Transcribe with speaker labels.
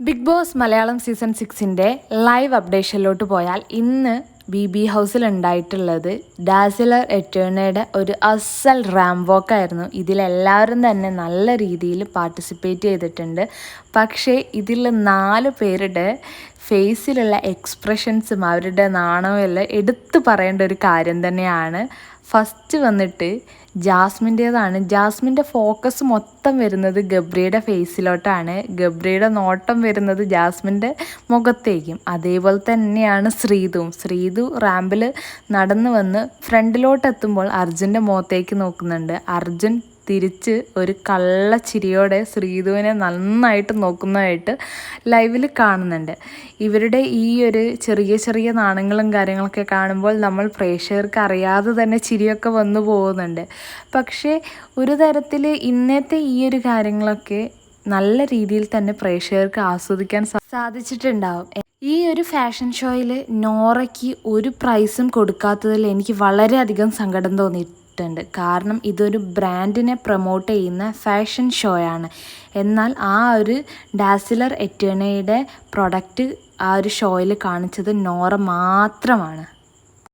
Speaker 1: Big Boss Malayalam season സിക്സിന്റെ live അപ്ഡേഷനിലോട്ട് പോയാൽ ഇന്ന് ബി ബി ഹൗസിൽ ഉണ്ടായിട്ടുള്ളത് ഡാസിലർ എറ്റേണയുടെ ഒരു അസൽ റാം വോക്കായിരുന്നു ഇതിലെല്ലാവരും തന്നെ നല്ല രീതിയിൽ പാർട്ടിസിപ്പേറ്റ് ചെയ്തിട്ടുണ്ട്. പക്ഷേ ഇതിൽ നാല് പേരുടെ ഫേസിലുള്ള എക്സ്പ്രഷൻസും അവരുടെ നാണവും എല്ലാം എടുത്തു പറയേണ്ട ഒരു കാര്യം തന്നെയാണ്. ഫസ്റ്റ് വന്നിട്ട് ജാസ്മിന്റേതാണ്. ജാസ്മിന്റെ ഫോക്കസ് മൊത്തം വരുന്നത് ഗബ്രിയുടെ ഫേസിലോട്ടാണ് ഗബ്രിയുടെ നോട്ടം വരുന്നത് ജാസ്മിന്റെ മുഖത്തേക്കും. അതേപോലെ തന്നെയാണ് ശ്രീതുവും. ശ്രീതു റാമ്പിൽ നടന്നു വന്ന് ഫ്രണ്ടിലോട്ട് എത്തുമ്പോൾ അർജുന്റെ മുഖത്തേക്ക് നോക്കുന്നുണ്ട്. അർജുൻ തിരിച്ച് ഒരു കള്ള ചിരിയോടെ ശ്രീധുവിനെ നന്നായിട്ട് നോക്കുന്നതായിട്ട് ലൈവിൽ കാണുന്നുണ്ട്. ഇവരുടെ ഈ ഒരു ചെറിയ ചെറിയ നാണങ്ങളും കാര്യങ്ങളൊക്കെ കാണുമ്പോൾ നമ്മൾ പ്രേക്ഷകർക്ക് അറിയാതെ തന്നെ ചിരിയൊക്കെ വന്നു പോകുന്നുണ്ട്. പക്ഷേ ഒരു തരത്തിൽ ഇന്നത്തെ ഈ ഒരു കാര്യങ്ങളൊക്കെ നല്ല രീതിയിൽ തന്നെ പ്രേക്ഷകർക്ക് ആസ്വദിക്കാൻ സാധിച്ചിട്ടുണ്ടാവും. ഈ ഒരു ഫാഷൻ ഷോയിൽ നോറയ്ക്ക് ഒരു പ്രൈസും കൊടുക്കാത്തതിൽ എനിക്ക് വളരെയധികം സങ്കടം തോന്നിയിട്ടുണ്ട് കാരണം ഇതൊരു ബ്രാൻഡിനെ പ്രൊമോട്ട് ചെയ്യുന്ന ഫാഷൻ ഷോയാണ്. എന്നാൽ ആ ഒരു ഡാസിലർ എറ്റേണയുടെ പ്രൊഡക്റ്റ് ആ ഒരു ഷോയിൽ കാണിച്ചത് നോറ മാത്രമാണ്.